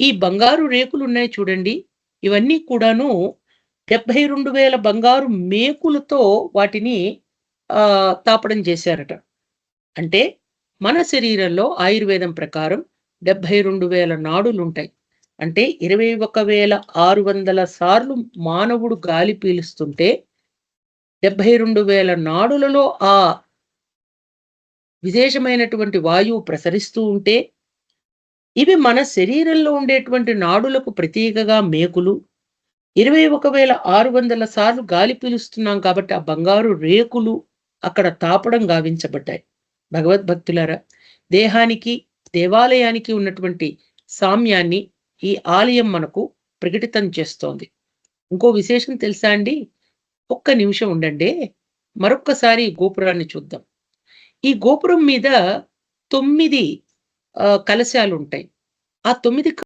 ఈ బంగారు రేకులు ఉన్నాయి చూడండి. ఇవన్నీ కూడాను 72,000 బంగారు మేకులతో వాటిని తాపడం చేశారట. అంటే మన శరీరంలో ఆయుర్వేదం ప్రకారం డబ్బై రెండు వేల నాడులు ఉంటాయి అంటే 21,600 సార్లు మానవుడు గాలి పీలుస్తుంటే 72,000 నాడులలో ఆ విశేషమైనటువంటి వాయువు ప్రసరిస్తూ ఉంటే, ఇవి మన శరీరంలో ఉండేటువంటి నాడులకు ప్రతీకగా మేకులు, 21,600 సార్లు గాలి పీలుస్తున్నాం కాబట్టి ఆ బంగారు రేకులు అక్కడ తాపడం గావించబడ్డాయి. భగవద్భక్తులారా! దేహానికి, దేవాలయానికి ఉన్నటువంటి సామ్యాన్ని ఈ ఆలయం మనకు ప్రకటితం చేస్తోంది. ఇంకో విశేషం తెలుసా అండి? ఒక్క నిమిషం ఉండండి మరొక్కసారి గోపురాన్ని చూద్దాం. ఈ గోపురం మీద తొమ్మిది కలశాలు ఉంటాయి ఆ తొమ్మిది